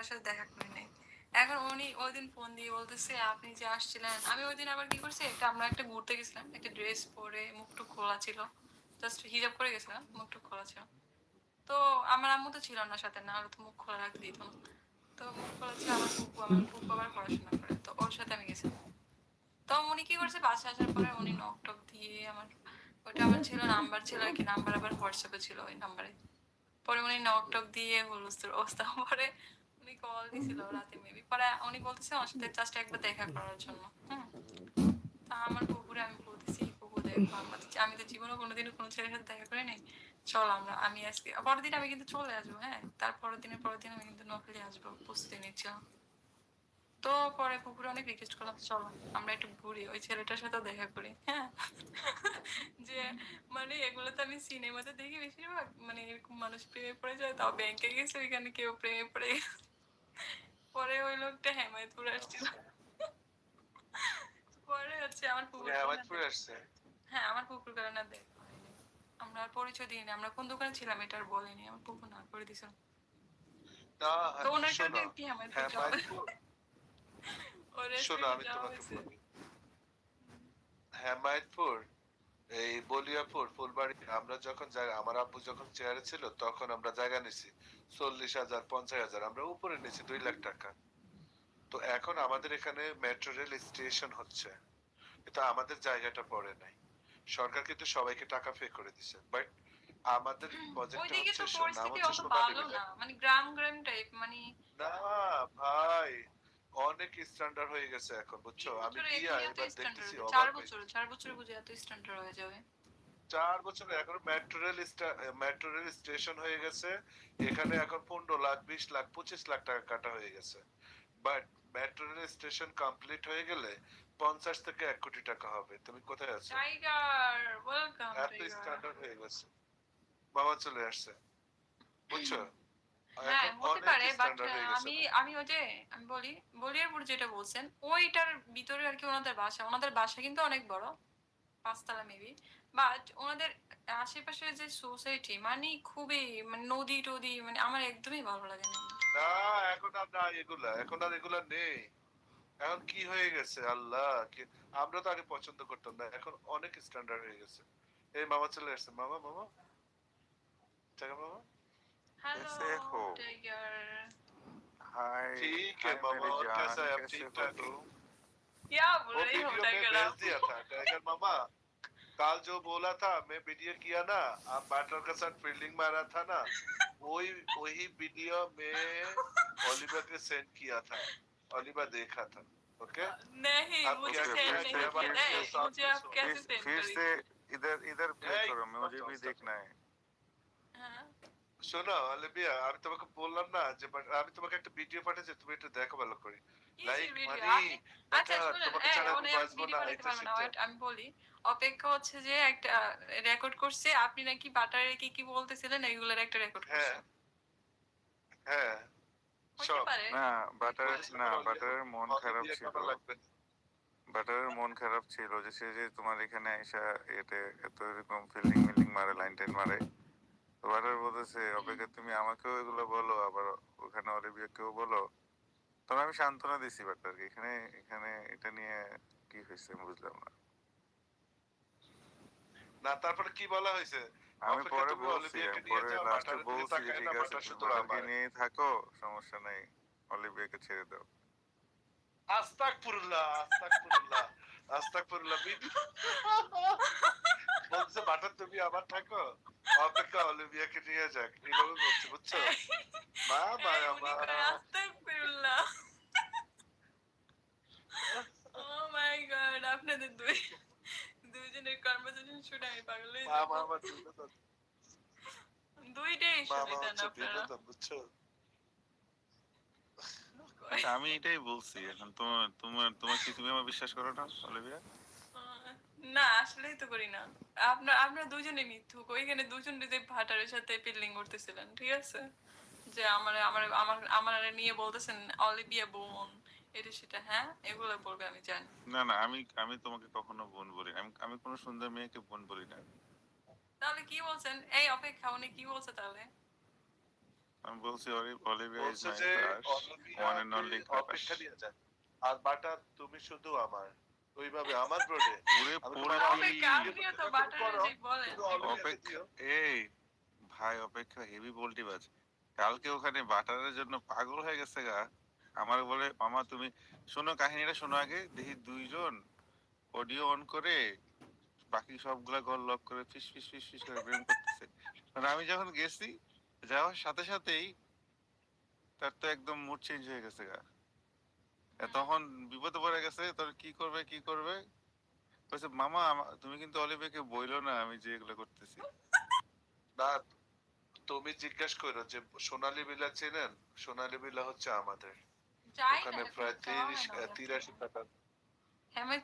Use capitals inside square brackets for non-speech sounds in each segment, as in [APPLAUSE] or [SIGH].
কারোর সাথে দেখা করি নাই। এখন উনি ওই দিন ফোন দিয়ে বলতেছে, আপনি যে আসছিলেন। আমি ওই দিন আবার কি করছি, একটা আমরা একটা ঘুরতে গেছিলাম, একটা ড্রেস পরে মুখটুক খোলা ছিল। জাস্ট হিজাব করে গেছিলাম, মুখটুক খোলা ছিল। তো আমার আম্মু তো ছিল না সাথে, না তো মুখ খোলা রাখতে দিত। তো মুখ খোলা ছিল, আমার ফুপু আমার ফুপু আবার পড়াশোনা করে। তো ওর সাথে আমি গেছিলাম তো উনি কি করছে, বাসে আসার পরে উনি নক টক দিয়ে আমার ওটা আমার ছিল, নাম্বার ছিল আর কি, নাম্বার আবার হোয়াটসঅ্যাপে ছিল ওই নাম্বারে। পরে উনি নক টক দিয়ে হুলস্থুর অবস্থা পরে কল দিছিল রাতে মেবি পরে উনি বলতেছে আমার সাথে জাস্ট একবার দেখা করার জন্য। তা আমার আমি বলতেছি দেখো আমি তো জীবনে কোনোদিনও কোনো ছেলের সাথে দেখা নাই চল আমরা, আমি আজকে, পরের আমি কিন্তু চলে আসব হ্যাঁ? তারপরের দিনের পরের দিন আমি কিন্তু আসব, প্রস্তুতি তো পরে কুকুর অনেক রিকোয়েস্ট করলাম, চলো, আমরা একটু ঘুরি, ওই ছেলেটার সাথে দেখা করি। হ্যাঁ? যে মানে এগুলো তো আমি সিনেমাতে দেখি বেশিরভাগ মানে এরকম মানুষ প্রেমে পড়ে যায়, তাও ব্যাংকে গেছে, ওইখানে কেউ প্রেমে পড়ে গেছে। পরে ওই লোকটা হেমায়তপুর আসছিল। পরে হচ্ছে আমার হেমায়তপুরে আসছে। হ্যাঁ আমার কুকুর কারণে দেখ। আমরা আর পরিচয় দিইনি আমরা কোন দোকানে ছিলাম এটা আর বলিনি আমার কুকুর না করে দিছিল তো ওনার শোনো, কাছে কি হেমায়তপুর শোনো আমি তোমাকে বলি। হেমায়তপুর এই বলিয়াপুর ফুলবাড়ি আমরা যখন জায়গা আমার আব্বু যখন চেয়ারে ছিল তখন আমরা জায়গা নিছি চল্লিশ হাজার পঞ্চাশ হাজার আমরা উপরে নিছি দুই লাখ টাকা। তো এখন আমাদের এখানে মেট্রো রেল স্টেশন হচ্ছে। কিন্তু আমাদের জায়গাটা পড়ে নাই। সরকার কিন্তু সবাইকে টাকা পে করে দিছে বাট আমাদের প্রজেক্টটা হচ্ছে নাম হচ্ছে মানে গ্রাম গ্রাম টাইপ মানে না ভাই অনেক স্ট্যান্ডার্ড হয়ে গেছে এখন বুঝছ? আমি গিয়া এখনই এবার দেখতেছি চার বছর চার বছর বুঝে এত স্ট্যান্ডার্ড হয়ে যাবে। চার বছরে এখন metro rail metro rail station হয়ে গেছে। এখানে এখন পনেরো লাখ বিশ লাখ পঁচিশ লাখ টাকা কাটা হয়ে গেছে। But metro rail station complete হয়ে গেলে পঞ্চাশ থেকে এক কোটি টাকা হবে। তুমি কোথায় আছো? এত স্ট্যান্ডার্ড হয়ে গেছে। বাবা চলে আসছে। বুঝছ? হ্যাঁ হতে পারে বাট আমি আমি ওই যে আমি বলি বলিয়ারপুর যেটা বলছেন ওইটার ভিতরে আর কি ওনাদের বাসা। ওনাদের বাসা কিন্তু অনেক বড় পাঁচতলা মেবি বাট ওনাদের আশেপাশে যে সোসাইটি মানে খুবই মানে নদী টদি মানে আমার একদমই ভালো লাগে না। না এখন আর না এগুলা এখন আর এগুলা নেই। এখন কি হয়ে গেছে? আল্লাহ আমরা তো আগে পছন্দ করতাম না এখন অনেক স্ট্যান্ডার্ড হয়ে গেছে। এই মামা চলে আসছে। মামা মামা? মামা? हेलो हाय ठीक है मामा और कैसा है? आप ठीक ठाक हो? क्या बोल रही हो टाइगर आप दिया था? टाइगर मामा काल जो बोला था मैं वीडियो किया ना आप बैटर के साथ फील्डिंग मारा था ना वही वही वीडियो मैं ओलिवर के सेंड किया था। ओलिवर देखा था ओके नहीं मुझे सेंड नहीं किया मुझे आप कैसे सेंड फिर से इधर इधर प्ले करो मुझे अच्छा, भी अच्छा, देखना अच्छा। है। শোনো অলিভিয়া আমি তোমাকে বললাম না যে আমি তোমাকে একটা ভিডিও পাঠিয়েছি তুমি একটু দেখো ভালো করে। লাইক মানে আপনি- আচ্ছা তোমাকে ছাড়া বাঁচবো না এটা পারবেন না, সেটা। wait, আমি বলি। অপেক্ষা হচ্ছে যে একটা রেকর্ড করছে আপনি নাকি বাটারে কি কি বলতেছিলেন এগুলোর একটা রেকর্ড হ্যাঁ। করছেন হ্যাঁ সব। না বাটারের না বাটারের মন খারাপ ছিল। লাগবে? বাটারের মন খারাপ ছিল যে সে যে তোমার এখানে এসে এতে এত এরকম ফিল্ডিং মিল্ডিং মারে লাইন টাইন মারে। বাটার বলতেছে অপেক্ষা তুমি আমাকেও এগুলো বলো আবার ওখানে অলিভিয়াকেও বলো। তখন আমি সান্ত্বনা দিছি বাটারকে এখানে এখানে এটা নিয়ে কি হয়েছে আমি বুঝলাম না। না তারপরে কি বলা হয়েছে? আমি পরে বলছি নিয়ে পরে লাস্টে বলছি যে ঠিক আছে বাটার তুমি শুধু বাটারকে আমার। থাকো সমস্যা নেই অলিভিয়াকে ছেড়ে দাও। আস্তাগফিরুল্লাহ আস্তাগফিরুল্লাহ আস্তাগফিরুল্লাহ বিদ- [LAUGHS] বলছে বাটার তুমি আবার থাকো অপেক্ষা অলিভিয়াকে নিয়ে যাক। এইভাবে বলছে বুঝছ? মা মা আমার আস্তাগফিরুল্লাহ ও মাই গড আপনাদের দুই দুইজনের কনভারসেশন শুনে আমি পাগল হয়ে মা মা দুইটাই আপনারা। বুঝছ? আমি এটাই বলছি এখন তোমার তোমার তোমার কি তুমি আমার বিশ্বাস করো না অলিভিয়া? না আসলেই তো করি না। আপনার আপনারা দুজনে মিথ্যুক। ওইখানে দুজন যে ভাটারের সাথে ফিল্ডিং করতেছিলেন ঠিক আছে? যে আমার আমার আমার আমার নিয়ে বলতেছেন অলিভিয়া বোন এটা সেটা হ্যাঁ? এগুলো বলবে আমি জানি। না না আমি আমি তোমাকে কখনো বোন বলি আমি আমি কোনো সুন্দর মেয়েকে বোন বলি না। তাহলে কি বলছেন? এই অপেক্ষা উনি কি বলছে তাহলে? আমি বলছি Oli- Olivia is my crush one and only অলিভিয়াকে অপেক্ষা দিয়ে যায় আর বাটার তুমি শুধু আমার। ওইভাবে আমার ব্রোডে এই ভাই অপেক্ষা হেভি বলটি বাজ। কালকে ওখানে বাটারের জন্য পাগল হয়ে গেছে গা। আমার বলে মামা তুমি শোনো কাহিনীটা শোনো আগে। দেখি দুইজন অডিও অন করে বাকি সবগুলা ঘর লক করে ফিস ফিস ফিস ফিস করে প্রেম করতেছে। মানে আমি যখন গেছি যাওয়ার সাথে সাথেই তার তো একদম মুড চেঞ্জ হয়ে গেছে গা। তখন বিপদে পড়ে গেছে তোর কি করবে কি করবে? বলছে মামা তুমি কিন্তু অলিভিয়াকে বইলো না আমি যে এগুলো করতেছি। না তুমি জিজ্ঞেস করো যে সোনালী বিলা চেনেন? সোনালী বিলা হচ্ছে আমাদের। ওখানে প্রায় তিরিশ তিরাশি টাকা। আমি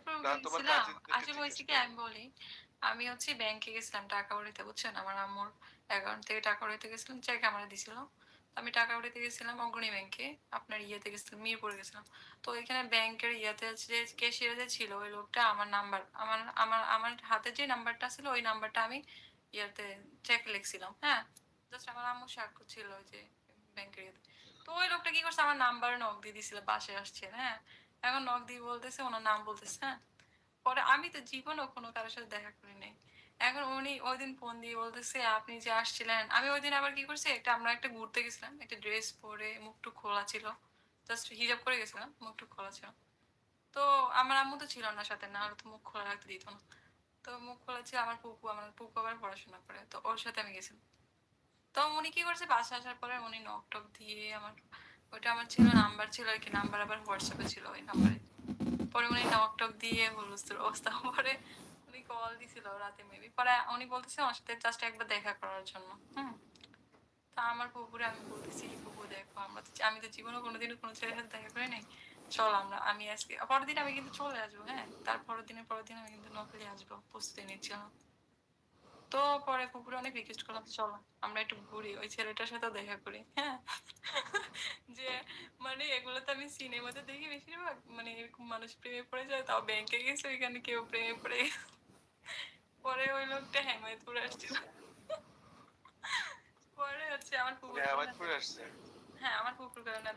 বলি আমি হচ্ছে ব্যাংকে গেছিলাম টাকা উঠাতে বুঝছেন? আমার আম্মুর অ্যাকাউন্ট থেকে টাকা উঠাতে গেছিলাম চেক আমার দিছিল। আমি টাকা উঠাতে গেছিলাম অগ্রণী ব্যাংকে আপনার ইয়েতে গেছিলাম, মিরপুরে গেছিলাম। তো এখানে ব্যাংকের ইয়েতে যে ক্যাশিয়ার যে ছিল, ওই লোকটা আমার নাম্বার আমার আমার আমার হাতে যে নাম্বারটা ছিল, ওই নাম্বারটা আমি ইয়েতে চেক লিখছিলাম হ্যাঁ? জাস্ট আমার আম্মু সাক্ষ্য ছিল যে ব্যাংকের ইয়েতে। তো ওই লোকটা কি করছে? আমার নাম্বার নক দিয়ে দিছিল বাসে আসছে হ্যাঁ? এখন নক দিয়ে বলতেছে, ওনার নাম বলতেছে হ্যাঁ? পরে আমি তো জীবনও কোনো কারোর সাথে দেখা করি নাই। এখন উনি ওই দিন ফোন দিয়ে বলতেছে, আপনি যে আসছিলেন। আমি ওই দিন আবার কি করছি, একটা আমরা একটা ঘুরতে গেছিলাম, একটা ড্রেস পরে মুখটুক খোলা ছিল জাস্ট হিজাব করে গেছিলাম, মুখটুক খোলা ছিল। তো আমার আম্মু তো ছিল না সাথে, না তো মুখ খোলা রাখতে দিত না। তো মুখ খোলা ছিল, আমার পুকু আমার পুকু আবার পড়াশোনা করে, তো ওর সাথে আমি গেছিলাম। তো উনি কি করছে, বাসা আসার পরে উনি নক টক দিয়ে আমার ওটা আমার ছিল নাম্বার ছিল আর কি নাম্বার আবার হোয়াটসঅ্যাপে ছিল ওই নাম্বারে পরে উনি নক টক দিয়ে হুলস্থুল অবস্থা পরে কল দিছিল রাতে মেবি পরে উনি বলতেছে আমার সাথে জাস্ট একবার দেখা করার জন্য। হুম। তা আমার আমি বলতেছি দেখো, আমরা তো আমি তো জীবনে কোনো ছেলের সাথে দেখা করি নাই। চল আমরা, আমি আজকে, পরের দিন আমি কিন্তু চলে আসব হ্যাঁ? দিনের পরের দিন আমি কিন্তু আসব, প্রস্তুতি তো পরে পুকুরে অনেক রিকোয়েস্ট করলাম, চলো, আমরা একটু ঘুরি, ওই ছেলেটার সাথেও দেখা করি। হ্যাঁ? যে মানে এগুলো তো আমি সিনেমাতে দেখি বেশিরভাগ। মানে এরকম মানুষ প্রেমে পড়ে যায়, তাও ব্যাংকে গেছে, ওইখানে কেউ প্রেমে পড়ে গেছে। পরে ওই লোকটা হেমায়তপুর আসছিল। পরে হচ্ছে আমার হেমায়তপুরে আসছে। হ্যাঁ আমার পুকুর কারণে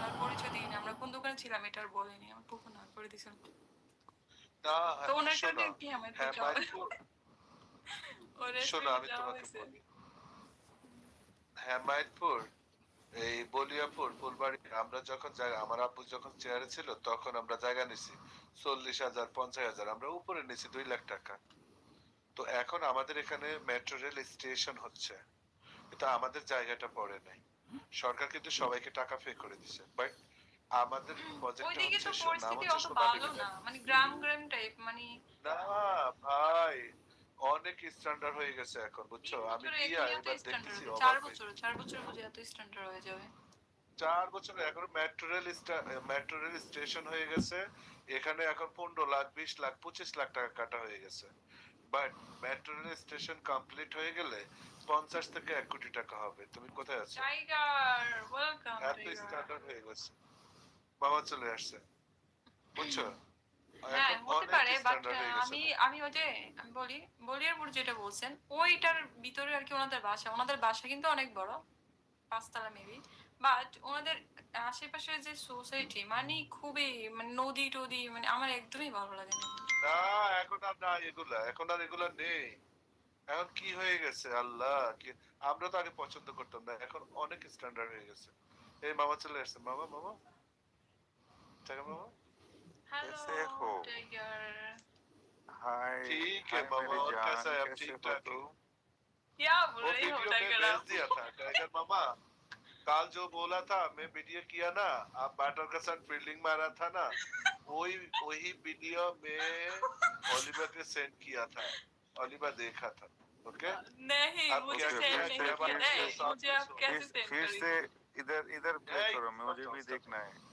আর পরিচয় দিইনি আমরা কোন দোকানে ছিলাম এটা আর বলিনি আমার পুকুর না করে দিয়েছিল না তো ওনার সাথে কি হেমায়তপুর ওর শোনো আমি তোমাকে বলি। হেমায়তপুর? এই বলিয়াপুর ফুলবাড়ি আমরা যখন আমার আব্বু যখন চেয়ারে ছিল তখন আমরা জায়গা নিছি। চল্লিশ হাজার পঞ্চাশ হাজার আমরা উপরে নিছি দুই লাখ টাকা। তো এখন আমাদের এখানে মেট্রো রেল স্টেশন হচ্ছে। কিন্তু আমাদের জায়গাটা পড়ে নাই। সরকার কিন্তু সবাইকে টাকা পে করে দিছে। বাট আমাদের প্রজেক্ট হচ্ছে নাম হচ্ছে মানে গ্রাম গ্রাম টাইপ মানে না ভাই। অনেক স্ট্যান্ডার্ড হয়ে গেছে এখন বুঝছ? আমি এখানে এত এবার দেখতেছি চার বছর চার বছর বুঝে এত স্ট্যান্ডার্ড হয়ে যাবে? চার বছর এখন metro rail metro rail station হয়ে গেছে। এখানে এখন পনেরো লাখ বিশ লাখ পঁচিশ লাখ টাকা কাটা হয়ে গেছে। But metro rail station complete হয়ে গেলে পঞ্চাশ থেকে এক কোটি টাকা হবে। তুমি কোথায় আছো? এত স্ট্যান্ডার্ড হয়ে গেছে। বাবা চলে আসছে। বুঝছ? হ্যাঁ হতে পারে বাট আমি আমি ওই যে আমি বলি বলিয়ারপুর যেটা বলছেন ওইটার ভিতরে আর কি ওনাদের বাসা ওনাদের বাসা কিন্তু অনেক বড় পাঁচতলা মেবি বাট ওনাদের আশেপাশের যে সোসাইটি মানে খুবই মানে নদী টদি মানে আমার একদমই ভালো লাগে না। না এখন আর না এগুলা এখন আর এগুলা নেই। এখন কি হয়ে গেছে? আল্লাহ আমরা তো আগে পছন্দ করতাম না এখন অনেক স্ট্যান্ডার্ড হয়ে গেছে। এই মামা চলে আসছে। মামা মামা? টাকা মামা? कैसे हो हाय ठीक है मामा और कैसा है? ठीक ठाक हो? क्या बोल रही हो टाइगर आप दिया था टाइगर मामा। काल जो बोला था मैं वीडियो किया ना आप बैटर का साथ फील्डिंग मारा था ना वही वही वीडियो मैं ओलिवर के सेंड किया था ओलिवर देखा था ओके नहीं मुझे सेंड नहीं किया नहीं मुझे आप कैसे सेंड फिर से इधर इधर प्ले करो मुझे भी देखना है।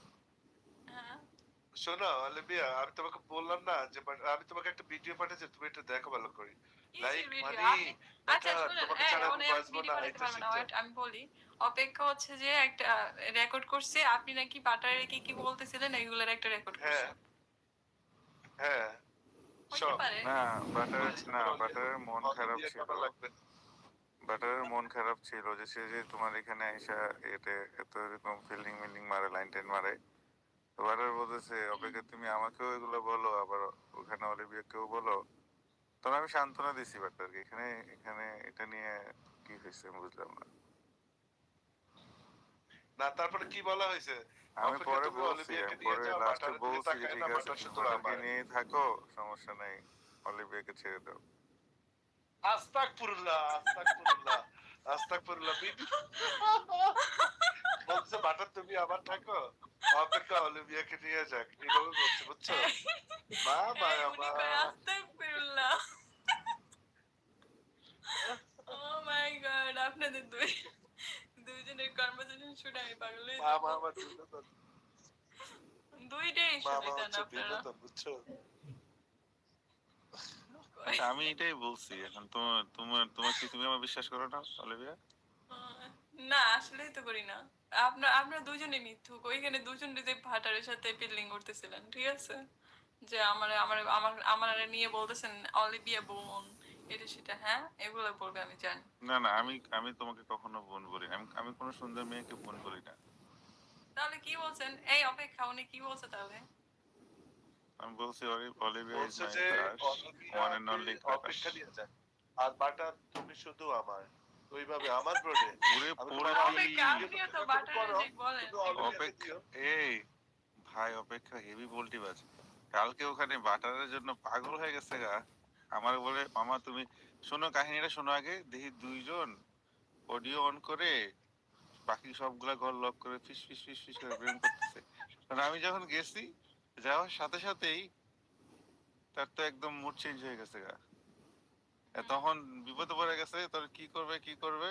শোনো অলিভিয়া আমি তোমাকে বললাম না যে আমি তোমাকে একটা ভিডিও পাঠিয়েছি তুমি এটা দেখো ভালো করে। লাইক মানে আপনি- আচ্ছা এটা শুনুন তোমাকে এই, ছাড়া উনি বাঁচবো video না বানাতে এটা পারবে না, শিখতে। wait, আমি বলি। অপেক্ষা হচ্ছে যে একটা রেকর্ড করছে আপনি নাকি বাটারে কি কি বলতেছিলেন এগুলোর একটা রেকর্ড হ্যাঁ। হ্যাঁ সব পারে। না বাটার না বাটারের মন খারাপ ছিল। ব্যাটারের মন খারাপ ছিল যে সে যে তোমার এখানে এসে এতে এত এরকম ফিল্ডিং মিল্ডিং মারে লাইন টাইন মারে। তো বলতেছে অপেক্ষা তুমি আমাকেও এগুলো বলো আবার ওখানে অলিভিয়াকেও বলো। তখন আমি সান্ত্বনা দিছি ব্যাটারকে এখানে এখানে এটা নিয়ে কি হয়েছে বুঝলাম না। না তারপরে কি বলা হয়েছে? আমি পরে বলছি নিয়ে পরে লাস্টে বলছি যে ঠিক আছে আমার। নিয়েই থাকো সমস্যা নেই অলিভিয়াকে ছেড়ে দাও। আস্তাগফিরুল্লাহ আস্তাগফিরুল্লাহ আস্তাগফিরুল্লাহ বিট। [LAUGHS] বলছে বাটার তুমি আবার থাকো। অপেক্ষা অলিভিয়াকে নিয়ে যাক। এইভাবে বলছে বুঝছ? মা মা এই, উনি মা। আস্তাগফিরুল্লাহ। Oh my God, আপনাদের দুই দুইজনের কনভারসেশন শুনে আমি পাগল হয়ে মা যাব। মা দুইটাই শুনে আপনারা। বুঝছ? আমি এটাই বলছি এখন তোমার তোমার তোমার কি তুমি আমার বিশ্বাস করো না অলিভিয়া? না আসলেই তো করি না। আপনার আপনারা দুজনে মিথ্যুক। ওইখানে দুজন যে ভাটারের সাথে বিল্ডিং করতেছিলেন ঠিক আছে? যে আমার আমার আমার আমার নিয়ে বলতেছেন অলিভিয়া বোন এটা সেটা হ্যাঁ? এগুলো বলবে আমি জানি। না না আমি আমি তোমাকে কখনো বোন বলি আমি আমি কোনো সুন্দর মেয়েকে বোন বলি না। তাহলে কি বলছেন? এই অপেক্ষা উনি কি বলছে তাহলে? আমি বলছি Oli- Olivia is my crush one and only অপেক্ষা আর বাটার তুমি শুধু আমার। ওইভাবে আমার ব্রোডে পুরে পুরে অপেক্ষা। এই ভাই অপেক্ষা হেভি বলটি বাজ। কালকে ওখানে বাটারের জন্য পাগল হয়ে গেছে গা। আমার বলে মামা তুমি শোনো কাহিনীটা শোনো আগে। দেখি দুইজন অডিও অন করে বাকি সবগুলা ঘর লক করে ফিস ফিস ফিস ফিস করে প্রেম করতেছে। কারণ আমি যখন গেছি যাওয়ার সাথে সাথেই তার তো একদম মুড চেঞ্জ হয়ে গেছে গা। তখন বিপদে পড়ে গেছে তোর কি করবে কি করবে?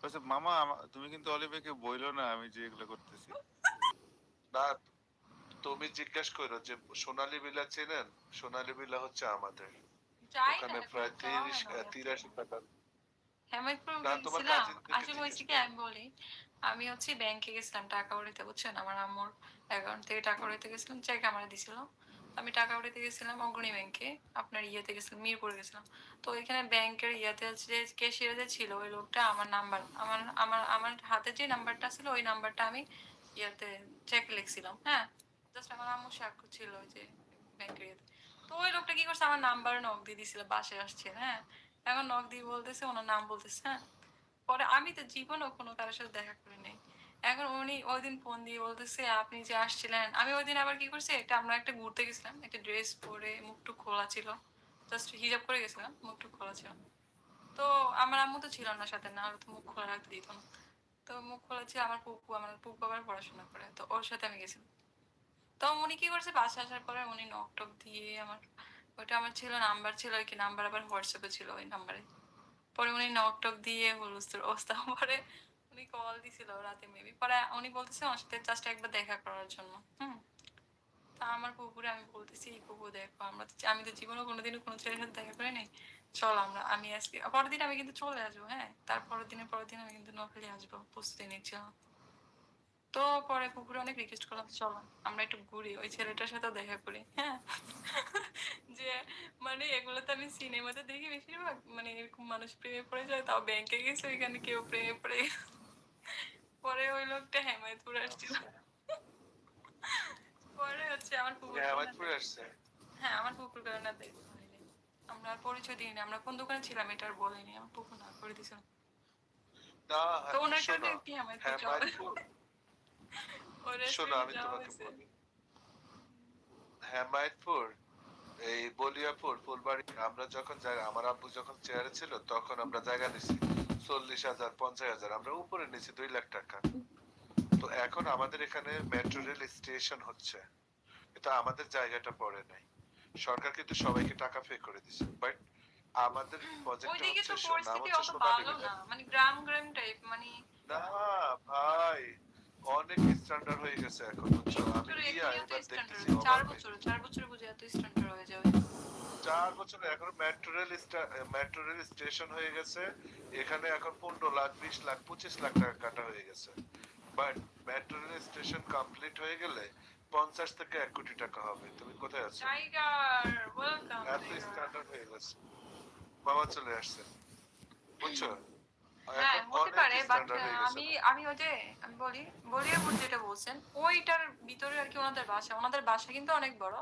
বলছে মামা তুমি কিন্তু অলিভিয়াকে বইলো না আমি যে এগুলো করতেছি। না তুমি জিজ্ঞেস করো যে সোনালী বিলা চেনেন? সোনালী বিলা হচ্ছে আমাদের। যাই ওখানে না প্রায় তিরিশ তিরাশি টাকা। তোমার আসলে হয়েছে কি আমি বলি আমি হচ্ছে ব্যাংকে গেছিলাম টাকা উঠাতে বুঝছেন? আমার আম্মুর অ্যাকাউন্ট থেকে টাকা উঠাতে গেছিলাম চেক আমার দিছিল। আমি টাকা উঠাতে গেছিলাম অগ্রণী ব্যাংকে আপনার ইয়েতে গেছিলাম, মিরপুরে গেছিলাম। তো এখানে ব্যাংকের ইয়েতে যে ক্যাশিয়ার যে ছিল, ওই লোকটা আমার নাম্বার আমার আমার আমার হাতে যে নাম্বারটা ছিল, ওই নাম্বারটা আমি ইয়েতে চেক লিখছিলাম হ্যাঁ? জাস্ট আমার আম্মু সাক্ষ্য ছিল যে ব্যাংকের ইয়েতে। তো ওই লোকটা কি করছে, আমার নাম্বার নক দিয়ে দিছিল বাসে আসছে হ্যাঁ? এখন নক দিয়ে বলতেছে, ওনার নাম বলতেছে হ্যাঁ? পরে আমি তো জীবনও কোনো কারোর সাথে দেখা করি নাই এখন উনি ওই দিন ফোন দিয়ে বলতেছে, আপনি যে আসছিলেন। আমি ওই দিন আবার কি করছি, একটা আমরা একটা ঘুরতে গেছিলাম, একটা ড্রেস পরে মুখটুক খোলা ছিল। জাস্ট হিজাব করে গেছিলাম, মুখটুক খোলা ছিল। তো আমার আম্মু তো ছিল না সাথে, না তো মুখ খোলা রাখতে দিত না। তো মুখ খোলা ছিল, আমার পুকু আমার পুকু আবার পড়াশোনা করে, তো ওর সাথে আমি গেছিলাম। তো উনি কি করছে, বাসে আসার পরে উনি নক টক দিয়ে আমার, ওইটা আমার ছিল নাম্বার ছিল কি নাম্বার আবার হোয়াটসঅ্যাপে ছিল ওই নাম্বারে পরে উনি নক টক দিয়ে হুলুস্তুর অবস্থা [LAUGHS] পরে উনি কল দিছিল রাতে মেবি পরে উনি বলতেছে ওর সাথে জাস্ট একবার দেখা করার জন্য তা আমার কুকুরে আমি বলতেছি কুকুর দেখো, আমরা তো আমি তো জীবনে কোনোদিনও কোনো ছেলের সাথে দেখা করি নাই চল আমরা, আমি আজকে, পরের দিন আমি কিন্তু চলে আসব হ্যাঁ? তারপরের দিনের পরের দিন আমি কিন্তু আসব, প্রস্তুতি নিচ্ছিলাম তো পরে কুকুরে অনেক রিকোয়েস্ট করলাম আমরা একটু ঘুরি, ওই ছেলেটার সাথেও দেখা করি হ্যাঁ? [LAUGHS] যে মানে এগুলো তো আমি সিনেমাতে দেখি বেশিরভাগ মানে এরকম মানুষ প্রেমে পড়ে যায়, তাও ব্যাংকে গেছে, ওইখানে কেউ প্রেমে পড়ে। পরে ওই লোকটা হেমায়তপুর আসছিল। পরে হচ্ছে আমার হেমায়তপুরে আসছে। হ্যাঁ আমার কুকুর কারণে দেখতে হয়নি আমরা আর পরিচয় দিইনি আমরা কোন দোকানে ছিলাম এটা আর বলিনি আমার কুকুর না করে দিয়েছিল। না তো ওনার কাছে কি হেমায়তপুর ওর শোনো আমি তোমাকে বলি। হেমায়তপুর এই বলিয়াপুর ফুলবাড়ি আমরা যখন জায়গা আমার আব্বু যখন চেয়ারে ছিল তখন আমরা জায়গা নিছি চল্লিশ হাজার পঞ্চাশ হাজার আমরা উপরে নিছি দুই লাখ টাকা। তো এখন আমাদের এখানে মেট্রো রেল স্টেশন হচ্ছে এটা আমাদের জায়গাটা পড়ে নাই। সরকার কিন্তু সবাইকে টাকা পে করে দিছে বাট আমাদের প্রজেক্ট ওইদিকে তো হচ্ছে নাম হচ্ছে মানে গ্রাম গ্রাম টাইপ মানে না ভাই। অনেক স্ট্যান্ডার্ড হয়ে গেছে এখন বুঝছ? আমি গিয়া এবার দেখতেছি চার বছর চার বছরে বুঝে এত স্ট্যান্ডার্ড হয়ে যাবে। চার বছরে এখন metro rail metro rail station হয়ে গেছে। এখানে এখন পনেরো লাখ বিশ লাখ পঁচিশ লাখ টাকা কাটা হয়ে গেছে। But metro rail station complete হয়ে গেলে পঞ্চাশ থেকে এক কোটি টাকা হবে। তুমি কোথায় আছো? এত স্ট্যান্ডার্ড হয়ে গেছে। বাবা চলে আসছে। বুঝছ? হ্যাঁ হতে পারে বাট আমি আমি ওই যে আমি বলি বলিউড যেটা বলছেন ওইটার ভিতরে আর কি ওনাদের বাসা ওনাদের বাসা কিন্তু অনেক বড়।